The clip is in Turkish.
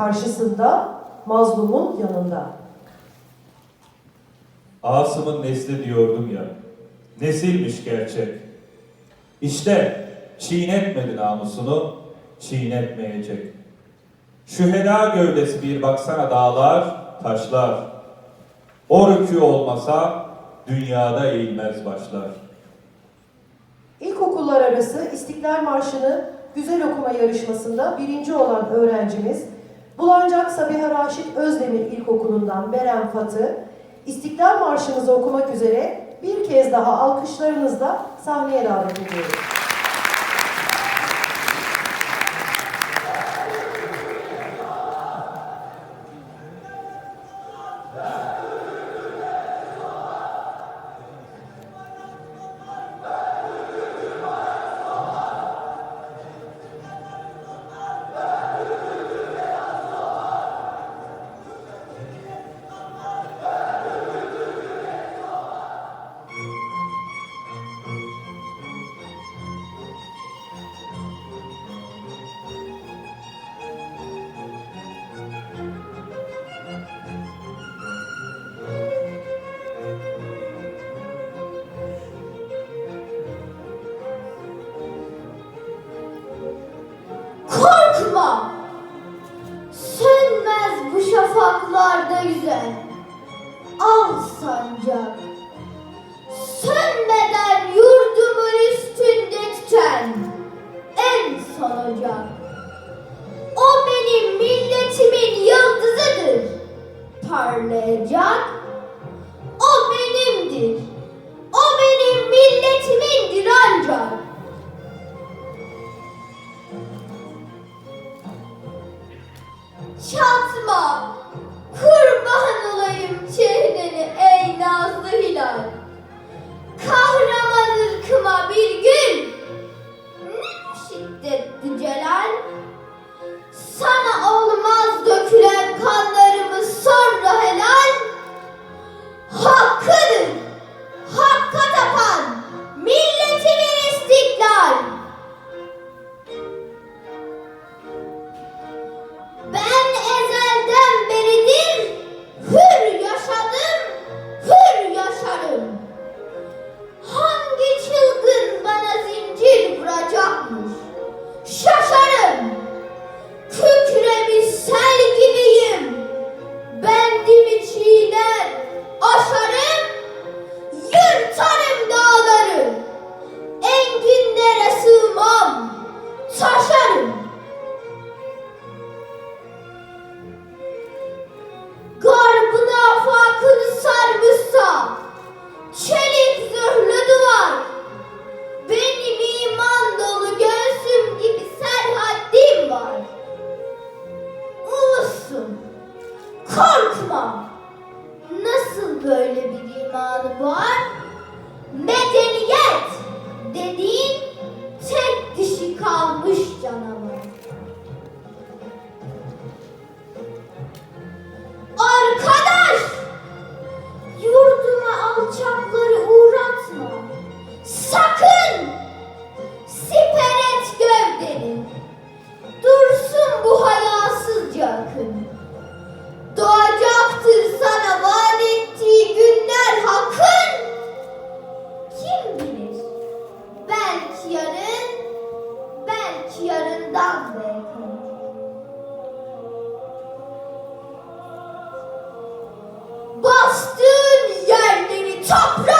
Karşısında mazlumun yanında. Asım'ın nesli diyordum ya. Nesilmiş gerçek. İşte çiğnetmedi namusunu, çiğnetmeyecek. Şu heda gövdesi bir baksana dağlar, taşlar. O rükû olmasa dünyada eğilmez başlar. İlkokullar arası İstiklal Marşı'nı güzel okuma yarışmasında birinci olan öğrencimiz Bulancak Sabiha Raşit Özdemir İlkokulu'ndan Beren Fatı, İstiklal Marşımızı okumak üzere bir kez daha alkışlarınızla sahneye davet ediyoruz. Korkma Nasıl böyle bir imanı var? Medeniyet dediğin tek dişi kalmış canavar yarın, belki yarından da yakın. Bastığın yerleri toprak